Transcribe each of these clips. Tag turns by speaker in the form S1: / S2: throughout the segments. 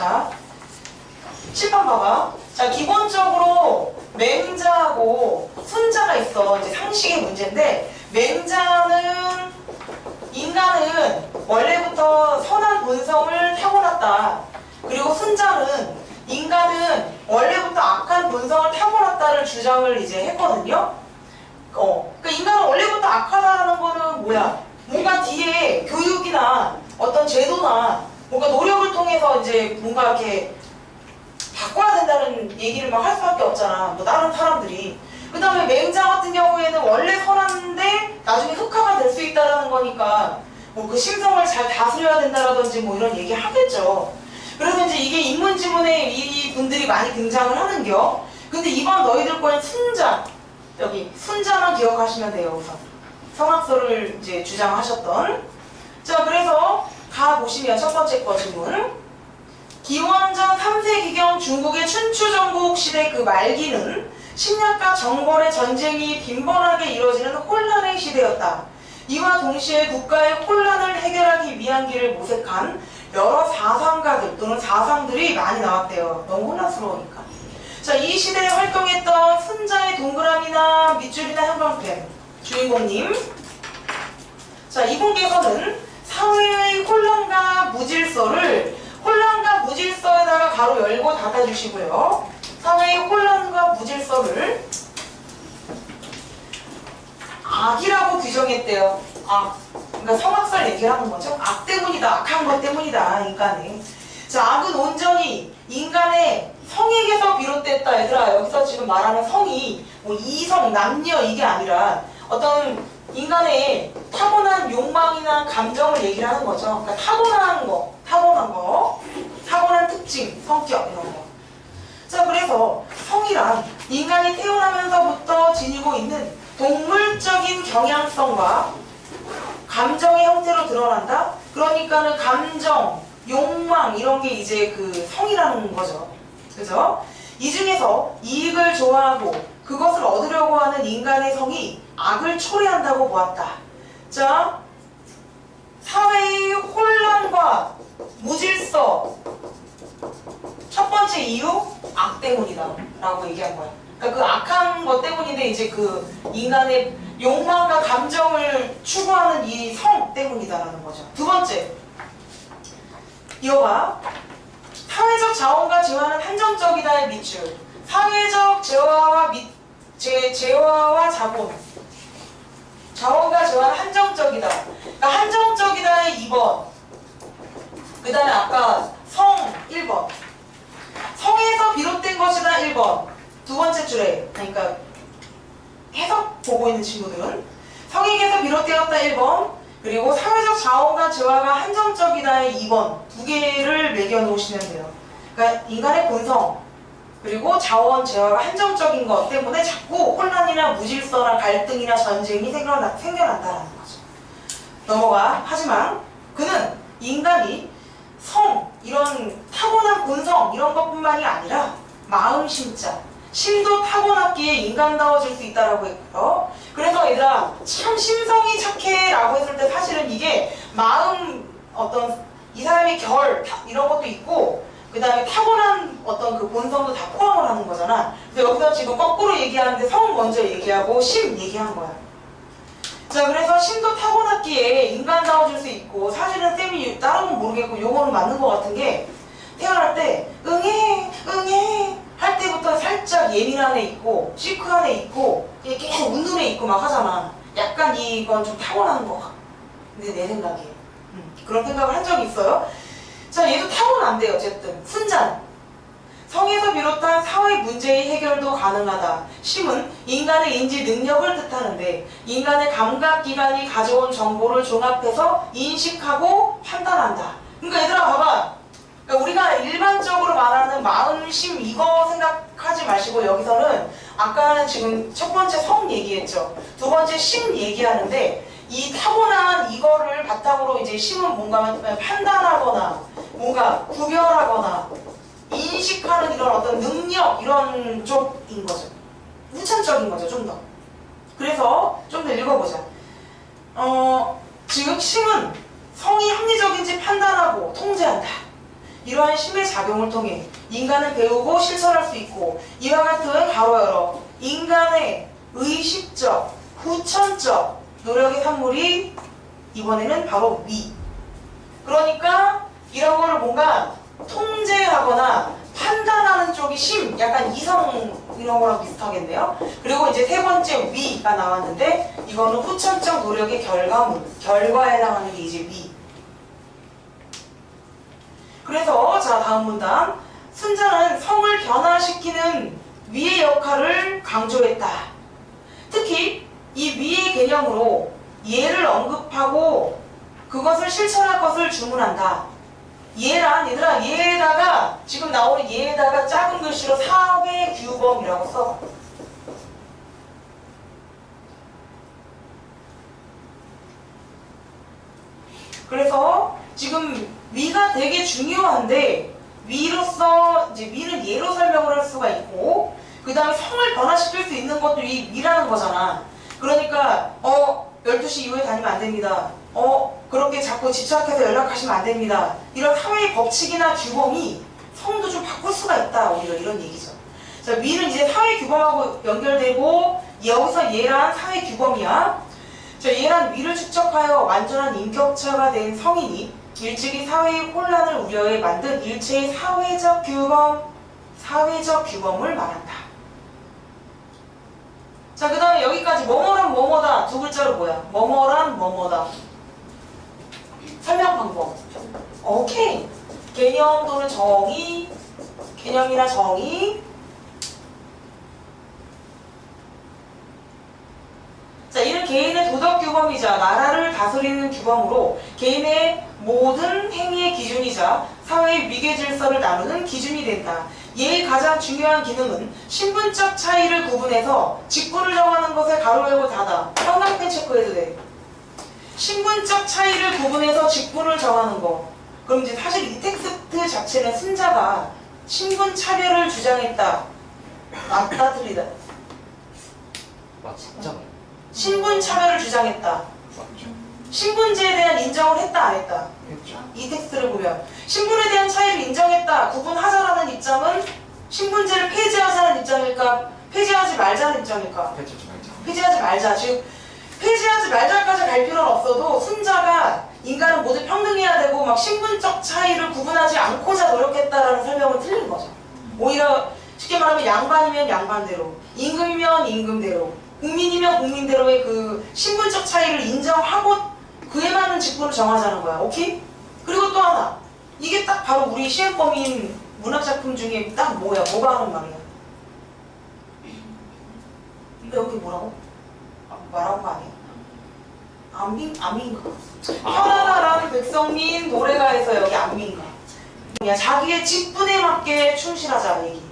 S1: 자, 10번 봐봐. 자, 기본적으로 맹자하고 순자가 있어. 이제 상식의 문제인데, 맹자는 인간은 원래부터 선한 본성을 타고났다. 그리고 순자는 인간은 원래부터 악한 본성을 타고났다를 주장을 이제 했거든요. 어, 그 인간은 원래부터 악하다라는 거는 뭐야? 뭔가 뒤에 교육이나 어떤 제도나 뭔가 노력을 통해서 이제 뭔가 이렇게 바꿔야 된다는 얘기를 막 할 수밖에 없잖아. 뭐 다른 사람들이. 그 다음에 맹자 같은 경우에는 원래 선한데 나중에 흑화가 될 수 있다라는 거니까 뭐 그 심성을 잘 다스려야 된다라든지 뭐 이런 얘기 하겠죠. 그래서 이제 이게 인문지문에 이 분들이 많이 등장을 하는겨. 근데 이번 너희들 거엔 순자 여기 순자만 기억하시면 돼요 우선. 성악설을 이제 주장하셨던. 자 그래서 가 보시면 첫 번째 거 질문. 기원전 3세기경 중국의 춘추전국 시대 그 말기는 침략과 정벌의 전쟁이 빈번하게 이루어지는 혼란의 시대였다. 이와 동시에 국가의 혼란을 해결하기 위한 길을 모색한 여러 사상가들 또는 사상들이 많이 나왔대요. 너무 혼란스러우니까. 자, 이 시대에 활동했던 순자의 동그라미나 밑줄이나 형광펜 주인공님. 자, 이분께서는 사회의 혼란과 무질서를 혼란과 무질서에다가 가로 열고 닫아주시고요. 사회의 혼란과 무질서를 악이라고 규정했대요. 악. 그러니까 성악설 얘기하는 거죠. 악 때문이다. 악한 것 때문이다. 인간이. 자, 악은 온전히 인간의 성에게서 비롯됐다. 얘들아, 여기서 지금 말하는 성이 뭐 이성, 남녀 이게 아니라 어떤 인간의 타고난 욕망이나 감정을 얘기를 하는 거죠. 그러니까 타고난 거, 타고난 거, 타고난 특징, 성격 이런 거. 자, 그래서 성이란 인간이 태어나면서부터 지니고 있는 동물적인 경향성과 감정의 형태로 드러난다? 그러니까는 감정, 욕망 이런 게 이제 그 성이라는 거죠. 그죠? 이 중에서 이익을 좋아하고 그것을 얻으려고 하는 인간의 성이 악을 초래한다고 보았다. 자, 사회의 혼란과 무질서 첫 번째 이유 악 때문이다 라고 얘기한 거야. 그러니까 그 악한 것 때문인데 이제 그 인간의 욕망과 감정을 추구하는 이 성 때문이다라는 거죠. 두 번째 이어가 사회적 자원과 재화는 한정적이다의 밑줄. 사회적 재화와 밑, 재, 재화와 자본. 자원과 재화는 한정적이다. 그러니까 한정적이다의 2번. 그 다음에 아까 성 1번. 성에서 비롯된 것이다 1번. 두 번째 줄에. 그러니까 해석 보고 있는 친구들은 성에게서 비롯되었다 1번. 그리고 사회적 자원과 재화가 한정적이다의 2번. 두 개를 매겨 놓으시면 돼요. 그러니까 인간의 본성. 그리고 자원, 재화가 한정적인 것 때문에 자꾸 혼란이나 무질서나 갈등이나 전쟁이 생겨나, 생겨난다는 거죠. 넘어가. 하지만 그는 인간이 성, 이런 타고난 본성 이런 것뿐만이 아니라 마음 심자, 심도 타고났기에 인간다워질 수 있다라고 했고요. 그래서 얘들아 참 심성이 착해라고 했을 때 사실은 이게 마음 어떤 이 사람의 결 타- 이런 것도 있고 그 다음에 타고난 어떤 그 본성도 다 포함을 하는 거잖아. 근데 여기서 지금 거꾸로 얘기하는데 성 먼저 얘기하고 심 얘기한 거야. 자 그래서 심도 타고났기에 인간다워질 수 있고 사실은 쌤이 건 모르겠고 요거는 맞는 것 같은 게 태어날 때 응애 응애 할 때부터 살짝 예민한 애 있고 시크한 애 있고 계속 웃는 애 있고 막 하잖아 약간 이건 좀 타고나는 것 같아 근데 내 생각이에요 음, 그런 생각을 한 적이 있어요 자 얘도 타고난대 어쨌든 순잔 성에서 비롯한 사회 문제의 해결도 가능하다. 심은 인간의 인지 능력을 뜻하는데 인간의 감각기관이 가져온 정보를 종합해서 인식하고 판단한다. 그러니까 얘들아 봐봐. 그러니까 우리가 일반적으로 말하는 마음심 이거 생각하지 마시고 여기서는 아까는 지금 첫 번째 성 얘기했죠. 두 번째 심 얘기하는데 이 타고난 이거를 바탕으로 이제 심은 뭔가 판단하거나 뭔가 구별하거나 인식하는 이런 어떤 능력 이런 쪽인 거죠. 후천적인 거죠, 좀 더. 그래서 좀 더 읽어보자. 어, 지금 심은 성이 합리적인지 판단하고 통제한다. 이러한 심의 작용을 통해 인간은 배우고 실천할 수 있고 이와 같은 가로 열어 인간의 의식적, 후천적 노력의 산물이 이번에는 바로 위. 그러니까 이런 거를 뭔가 통제하거나 판단하는 쪽이 심, 약간 이성 이런 거랑 비슷하겠네요. 그리고 이제 세 번째 위가 나왔는데 이거는 후천적 노력의 결과물, 결과에 해당하는 게 이제 위. 그래서 자 다음 문단 순자는 성을 변화시키는 위의 역할을 강조했다. 특히 이 위의 개념으로 예를 언급하고 그것을 실천할 것을 주문한다. 예란 얘들아 예에다가 지금 나오는 예에다가 작은 글씨로 사회 규범이라고 써. 그래서 지금 위가 되게 중요한데 위로서 이제 위는 예로 설명을 할 수가 있고 그 다음에 성을 변화시킬 수 있는 것도 이 위라는 거잖아. 그러니까 어 12시 이후에 다니면 안 됩니다. 어 그렇게 자꾸 집착해서 연락하시면 안 됩니다. 이런 사회의 법칙이나 규범이 성도 좀 바꿀 수가 있다. 오히려 이런 얘기죠. 자 위는 이제 사회 규범하고 연결되고 여기서 얘란 사회 규범이야. 자 얘란 위를 축적하여 완전한 인격차가 된 성인이 일찍이 사회의 혼란을 우려해 만든 일체의 사회적 규범, 사회적 규범을 말한다. 자, 그 다음에 여기까지 뭐뭐란 뭐뭐다. 두 글자로 뭐야? 뭐뭐란 뭐뭐다. 설명 방법. 오케이. 개념 또는 정의, 개념이나 정의. 자, 이는 개인의 도덕 규범이자 나라를 다스리는 규범으로 개인의 모든 행위의 기준이자 사회의 위계 질서를 나누는 기준이 된다. 얘의 가장 중요한 기능은 신분적 차이를 구분해서 직분을 정하는 것에 가로 열고 닫아. 형광펜 체크해도 돼. 신분적 차이를 구분해서 직분을 정하는 거. 그럼 이제 사실 이 텍스트 자체는 순자가 신분 차별을 주장했다. 맞다 틀리다.
S2: 아 진짜
S1: 신분 차별을 주장했다.
S2: 맞죠?
S1: 신분제에 대한 인정을 했다 안 했다.
S2: 했죠.
S1: 이 텍스트를 보면 신분에 대한 차이를 인정했다. 구분하자라는 입장은 신분제를 폐지하자는 입장일까? 폐지하지 말자는 입장일까?
S2: 해주지 말자.
S1: 폐지하지 말자. 즉 폐지하지 말자까지 갈 필요는 없어도 순자가 인간은 모두 평등해야 되고 막 신분적 차이를 구분하지 않고자 노력했다라는 설명은 틀린 거죠. 오히려 쉽게 말하면 양반이면 양반대로, 임금이면 임금대로, 국민이면 국민대로의 그 신분적 차이를 인정하고 그에 맞는 직분을 정하자는 거야. 오케이? 그리고 또 하나. 이게 딱 바로 우리 시행범인 문학작품 중에 딱 뭐야? 뭐가 하는 말이야? 여기 뭐라고? 아, 말한 거 아니야? 안민, 안민가. 편안하라는 백성민 노래가에서 여기 안민가. 그냥 자기의 직분에 맞게 충실하자 얘기.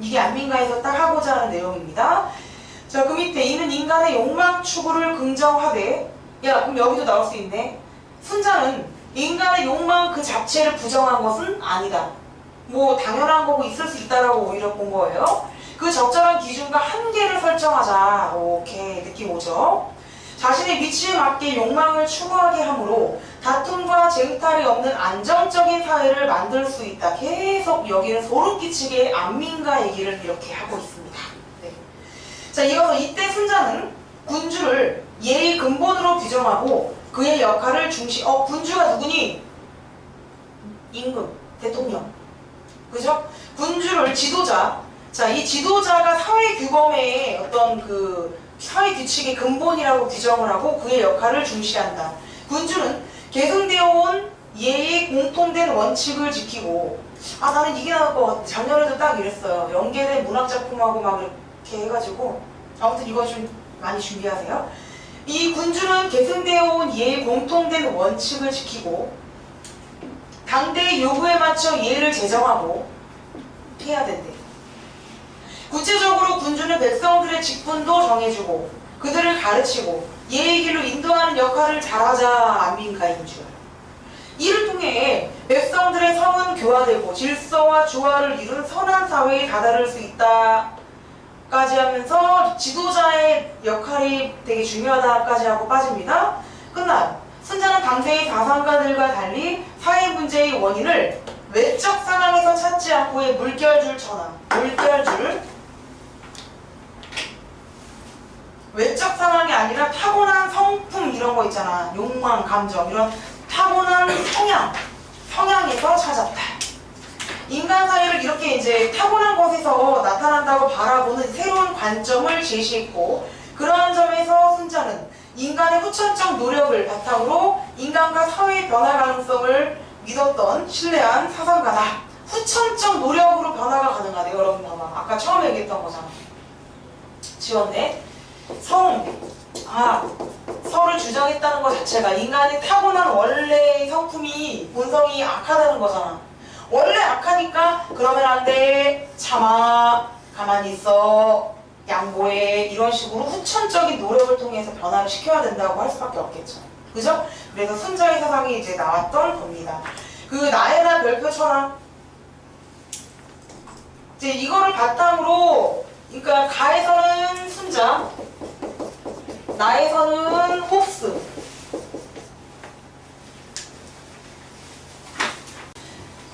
S1: 이게 안민가에서 딱 하고자 하는 내용입니다. 자, 그 밑에 이는 인간의 욕망 추구를 긍정하되 야, 그럼 여기도 나올 수 있네. 순자는 인간의 욕망 그 자체를 부정한 것은 아니다. 뭐 당연한 거고 있을 수 있다라고 오히려 본 거예요. 그 적절한 기준과 한계를 설정하자. 오케이 느낌 오죠? 자신의 위치에 맞게 욕망을 추구하게 하므로 다툼과 쟁탈이 없는 안정적인 사회를 만들 수 있다. 계속 여기는 소름 끼치게 안민가 얘기를 이렇게 하고 있습니다. 네. 자, 이어서 이때 순자는 군주를 예의 근본으로 규정하고 그의 역할을 중시, 어, 군주가 누구니? 임금, 대통령. 그죠? 군주를 지도자. 자, 이 지도자가 사회 규범의 어떤 그 사회 규칙의 근본이라고 규정을 하고 그의 역할을 중시한다. 군주는 계승되어 온 예의 공통된 원칙을 지키고 아 나는 이게 나을 것 같아. 작년에도 딱 이랬어요. 연계된 문학작품하고 막 이렇게 해가지고 아무튼 이거 좀 많이 준비하세요. 이 군주는 계승되어 온 예의 공통된 원칙을 지키고 당대의 요구에 맞춰 예를 제정하고 해야 된대. 구체적으로 군주는 백성들의 직분도 정해주고 그들을 가르치고 예의 길로 인도하는 역할을 잘하자 안민가인 줄. 이를 통해 백성들의 성은 교화되고 질서와 조화를 이룬 선한 사회에 다다를 수 있다까지 하면서 지도자의 역할이 되게 중요하다까지 하고 빠집니다. 끝난 순자는 당대의 사상가들과 달리 사회 문제의 원인을 외적 상황에서 찾지 않고의 물결줄 전환. 물결줄. 외적 상황이 아니라 타고난 성품 이런 거 있잖아. 욕망, 감정 이런 타고난 성향, 성향에서 찾았다. 인간 사회를 이렇게 이제 타고난 것에서 나타난다고 바라보는 새로운 관점을 제시했고 그러한 점에서 순자는 인간의 후천적 노력을 바탕으로 인간과 사회의 변화 가능성을 믿었던 신뢰한 사상가다. 후천적 노력으로 변화가 가능하대 여러분 봐봐. 아까 처음에 얘기했던 거잖아. 지웠네. 성, 아, 서를 주장했다는 것 자체가 인간의 타고난 원래의 성품이 본성이 악하다는 거잖아. 원래 악하니까 그러면 안 돼, 참아, 가만히 있어, 양보해 이런 식으로 후천적인 노력을 통해서 변화를 시켜야 된다고 할 수밖에 없겠죠. 그죠? 그래서 순자의 사상이 이제 나왔던 겁니다. 그 나에 대한 별표처럼 이제 이거를 바탕으로 그러니까 가에서는 순자, 나에서는 홉스.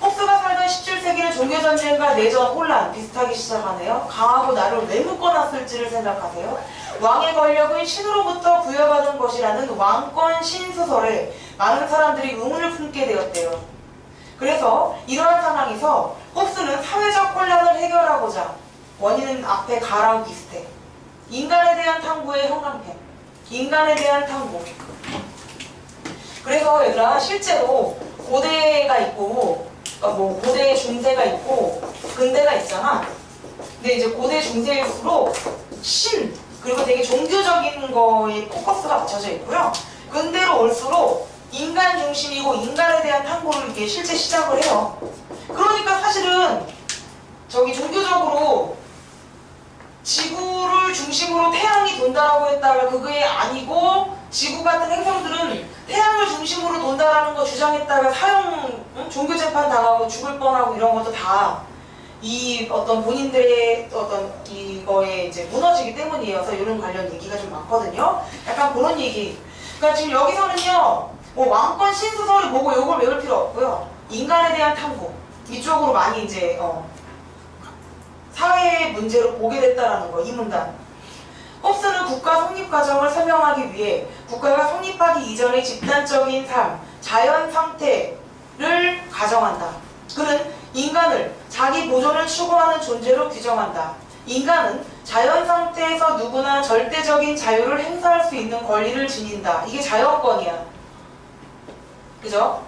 S1: 홉스가 살던 17세기는 종교전쟁과 내전, 혼란 비슷하게 시작하네요. 강하고 나를 왜 묶어놨을지를 생각하세요. 왕의 권력은 신으로부터 부여받은 것이라는 왕권 신수설에 많은 사람들이 의문을 품게 되었대요. 그래서 이러한 상황에서 홉스는 사회적 혼란을 해결하고자 원인은 앞에 가랑 비슷해. 인간에 대한 탐구의 형광펜. 인간에 대한 탐구. 그래서 얘들아 실제로 고대가 있고 어, 뭐 고대 중세가 있고 근대가 있잖아. 근데 이제 고대 중세일수록 신 그리고 되게 종교적인 거에 포커스가 맞춰져 있고요. 근대로 올수록 인간 중심이고 인간에 대한 탐구를 이렇게 실제 시작을 해요. 그러니까 사실은 저기 종교적으로 지구를 중심으로 태양이 돈다라고 했다가 그게 아니고 지구 같은 행성들은 태양을 중심으로 돈다라는 거 주장했다가 사형 응? 종교 재판 당하고 죽을 뻔하고 이런 것도 다 이 어떤 본인들의 어떤 이거에 이제 무너지기 때문이어서 이런 관련 얘기가 좀 많거든요. 약간 그런 얘기. 그러니까 지금 여기서는요, 뭐 왕권 신수설이 뭐고 요걸 외울 필요 없고요. 인간에 대한 탐구 이쪽으로 많이 이제 어, 문제로 보게 됐다라는 거, 이 문단. 홉스는 국가 성립 과정을 설명하기 위해 국가가 성립하기 이전의 집단적인 삶, 자연 상태를 가정한다. 그는 인간을 자기 보존을 추구하는 존재로 규정한다. 인간은 자연 상태에서 누구나 절대적인 자유를 행사할 수 있는 권리를 지닌다. 이게 자연권이야. 그죠?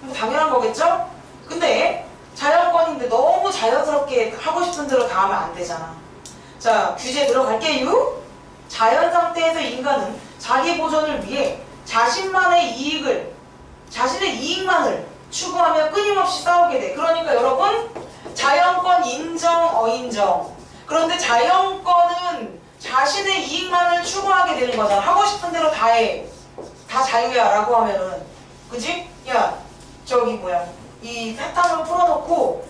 S1: 뭐 당연한 거겠죠? 근데 자연권인데 너무 자연스럽게 하고 싶은 대로 다 하면 안 되잖아. 자, 규제 들어갈게요. 자연 상태에서 인간은 자기 보존을 위해 자신만의 이익을, 자신의 이익만을 추구하며 끊임없이 싸우게 돼. 그러니까 여러분, 자연권 인정, 어인정. 그런데 자연권은 자신의 이익만을 추구하게 되는 거잖아. 하고 싶은 대로 다 해. 다 자유야. 라고 하면은. 그지? 야, 저기 뭐야. 이 사탕을 풀어놓고,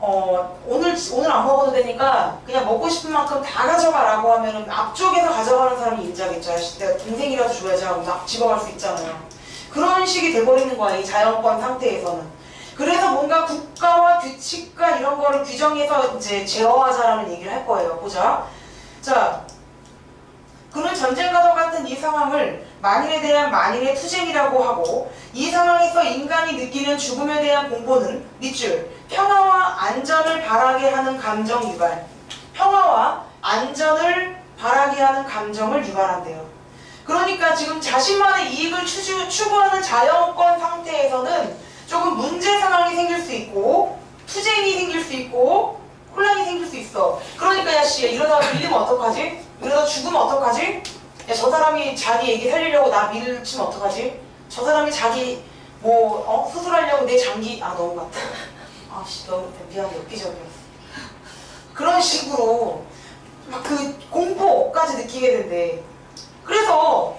S1: 어, 오늘, 오늘 안 먹어도 되니까 그냥 먹고 싶은 만큼 다 가져가라고 하면은 앞쪽에서 가져가는 사람이 인자겠죠. 내가 동생이라도 줘야지 하고 막 집어갈 수 있잖아요. 그런 식이 돼버리는 거야. 이 자연권 상태에서는. 그래서 뭔가 국가와 규칙과 이런 거를 규정해서 이제 제어하자라는 얘기를 할 거예요. 보자. 자, 그는 전쟁과도 같은 이 상황을 만일에 대한 만일의 투쟁이라고 하고 이 상황에서 인간이 느끼는 죽음에 대한 공포는 밑줄 평화와 안전을 바라게 하는 감정 유발 평화와 안전을 바라게 하는 감정을 유발한대요. 그러니까 지금 자신만의 이익을 추구하는 자연권 상태에서는 조금 문제 상황이 생길 수 있고 투쟁이 생길 수 있고 혼란이 생길 수 있어. 그러니까 야씨 이러다가 밀리면 어떡하지? 이러다 죽으면 어떡하지? 야 저 사람이 자기 얘기 살리려고 나 밀치면 어떡하지? 저 사람이 자기 뭐 어? 수술하려고 내 장기 아 너무 같다. 아씨 너무 미안해 엽기적이었어. 그런 식으로 막 그 공포까지 느끼게 된대. 그래서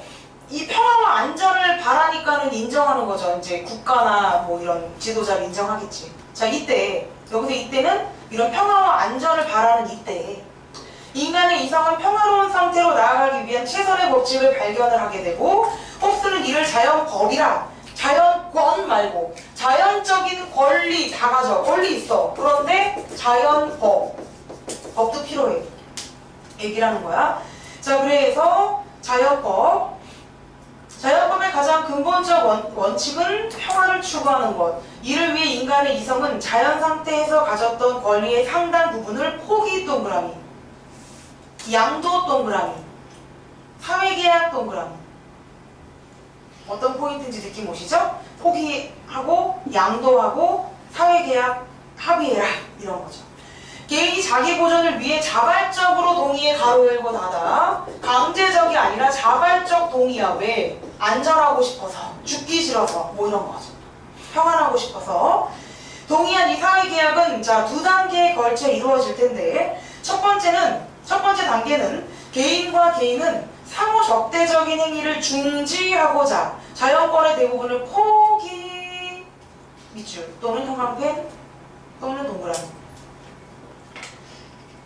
S1: 이 평화와 안전을 바라니까는 인정하는 거죠. 이제 국가나 뭐 이런 지도자를 인정하겠지. 자, 이때, 여기서 이때는 이런 평화와 안전을 바라는 이때, 인간의 이성은 평화로운 상태로 나아가기 위한 최선의 법칙을 발견을 하게 되고, 홉스는 이를 자연 법이라, 자연 자연권 말고 자연적인 권리 다 가져 권리 있어. 그런데 자연법 법도 필요해. 얘기라는 거야. 자 그래서 자연법. 자연법의 가장 근본적 원, 원칙은 평화를 추구하는 것. 이를 위해 인간의 이성은 자연 상태에서 가졌던 권리의 상당 부분을 포기 동그라미 양도 동그라미 사회계약 동그라미 어떤 포인트인지 느낌 오시죠? 포기하고 양도하고 사회계약 합의해라 이런 거죠. 개인이 자기 보존을 위해 자발적으로 동의에 가로 열고 닫아 강제적이 아니라 자발적 동의야 왜? 안전하고 싶어서 죽기 싫어서 뭐 이런 거죠. 평안하고 싶어서 동의한 이 사회계약은 자 두 단계에 걸쳐 이루어질 텐데 첫 번째는 첫 번째 단계는 개인과 개인은 상호 적대적인 행위를 중지하고자 자연권의 대부분을 포기 밑줄 또는 형광펜 또는 동그라미.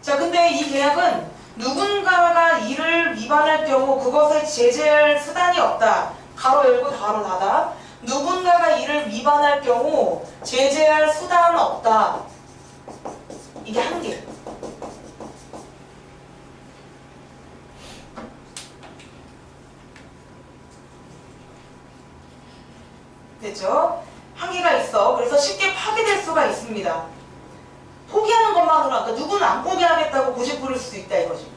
S1: 자 근데 이 계약은 누군가가 이를 위반할 경우 그것을 제재할 수단이 없다. 가로 열고 가로 닫아. 누군가가 이를 위반할 경우 제재할 수단 없다. 이게 한계 됐죠? 한계가 있어. 그래서 쉽게 파괴될 수가 있습니다. 포기하는 것만으로, 그러니까 누구는 안 포기하겠다고 고집 부릴 수도 있다 이거지.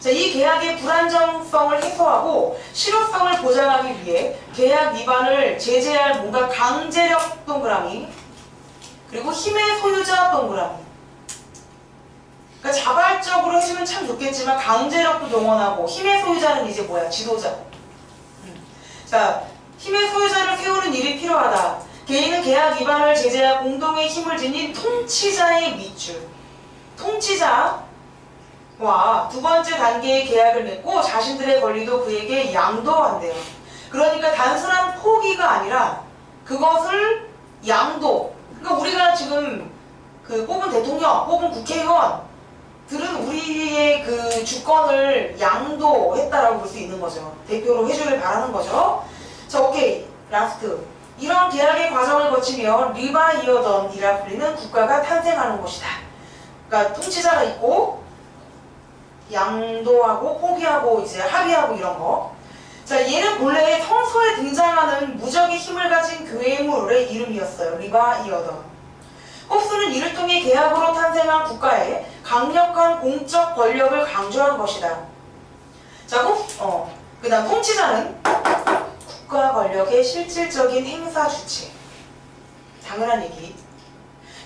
S1: 자, 이 계약의 불안정성을 해소하고 실효성을 보장하기 위해 계약 위반을 제재할 뭔가 강제력 동그라미 그리고 힘의 소유자 동그라미 그러니까 자발적으로 해주면 참 좋겠지만 강제력도 동원하고 힘의 소유자는 이제 뭐야? 지도자. 음. 자, 힘의 일이 필요하다. 개인은 계약 위반을 제재할 공동의 힘을 지닌 통치자의 밑줄. 통치자와 두 번째 단계의 계약을 맺고 자신들의 권리도 그에게 양도한대요. 그러니까 단순한 포기가 아니라 그것을 양도. 그러니까 우리가 지금 그 뽑은 대통령, 뽑은 국회의원 들은 우리의 그 주권을 양도했다라고 볼 수 있는 거죠. 대표로 해주길 바라는 거죠. 자, 오케이. 라스트. 이런 계약의 과정을 거치며 리바이어던이라 불리는 국가가 탄생하는 곳이다. 그러니까 통치자가 있고 양도하고 포기하고 이제 합의하고 이런 거. 자, 얘는 본래 성서에 등장하는 무적의 힘을 가진 괴물의 이름이었어요. 리바이어던. 홉스는 이를 통해 계약으로 탄생한 국가에 강력한 공적 권력을 강조한 것이다. 자, 홉, 어, 그 다음 통치자는 국가 권력의 실질적인 행사 주체. 당연한 얘기.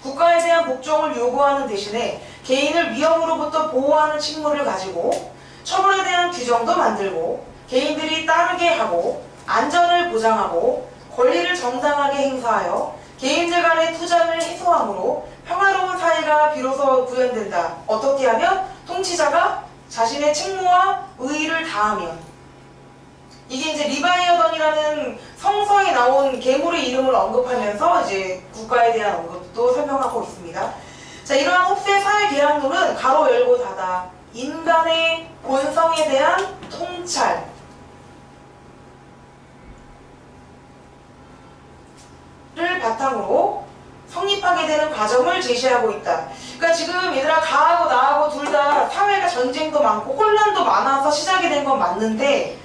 S1: 국가에 대한 복종을 요구하는 대신에 개인을 위험으로부터 보호하는 직무를 가지고 처벌에 대한 규정도 만들고 개인들이 따르게 하고 안전을 보장하고 권리를 정당하게 행사하여 개인들 간의 투쟁을 해소함으로 평화로운 사회가 비로소 구현된다. 어떻게 하면 통치자가 자신의 책무와 의의를 다하면 이게 이제 리바이어던이라는 성서에 나온 괴물의 이름을 언급하면서 이제 국가에 대한 언급도 설명하고 있습니다. 자, 이러한 홉스의 사회 계약론은 가로 열고 닫아 인간의 본성에 대한 통찰 를 바탕으로 성립하게 되는 과정을 제시하고 있다. 그러니까 지금 얘들아 가하고 나하고 둘 다 사회가 전쟁도 많고 혼란도 많아서 시작이 된 건 맞는데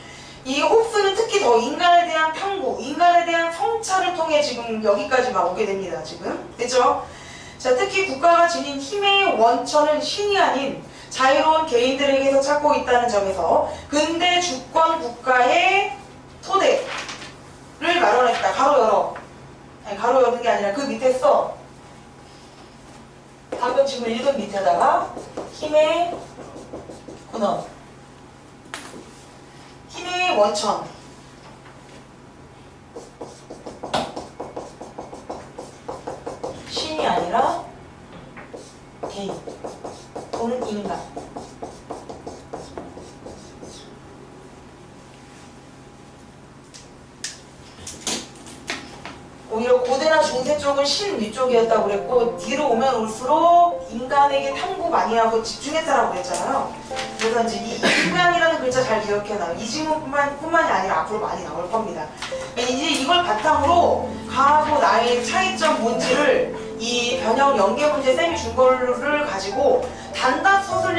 S1: 이 홉스는 특히 더 인간에 대한 탐구, 인간에 대한 성찰을 통해 지금 여기까지만 오게 됩니다. 지금 됐죠? 자, 특히 국가가 지닌 힘의 원천은 신이 아닌 자유로운 개인들에게서 찾고 있다는 점에서 근대 주권 국가의 토대를 마련했다. 가로 열어. 아니, 가로 여는 게 아니라 그 밑에 써. 방금 지금 읽은 밑에다가 힘의 근원. 힘의 원천. 신이 아니라 개인 또는 인간. 오히려 고대나 중세 쪽은 신 위쪽이었다고 그랬고 뒤로 오면 올수록 인간에게 탐구 많이 하고 집중했다라고 그랬잖아요. 그래서 이제 이 인간이라는 글자 잘 기억해 놔요. 이 질문뿐만 뿐만이 아니라 앞으로 많이 나올 겁니다. 이제 이걸 바탕으로 가하고 나의 차이점 뭔지를 이 변형 연계 문제 쌤이 준 거를 가지고 단답 서술형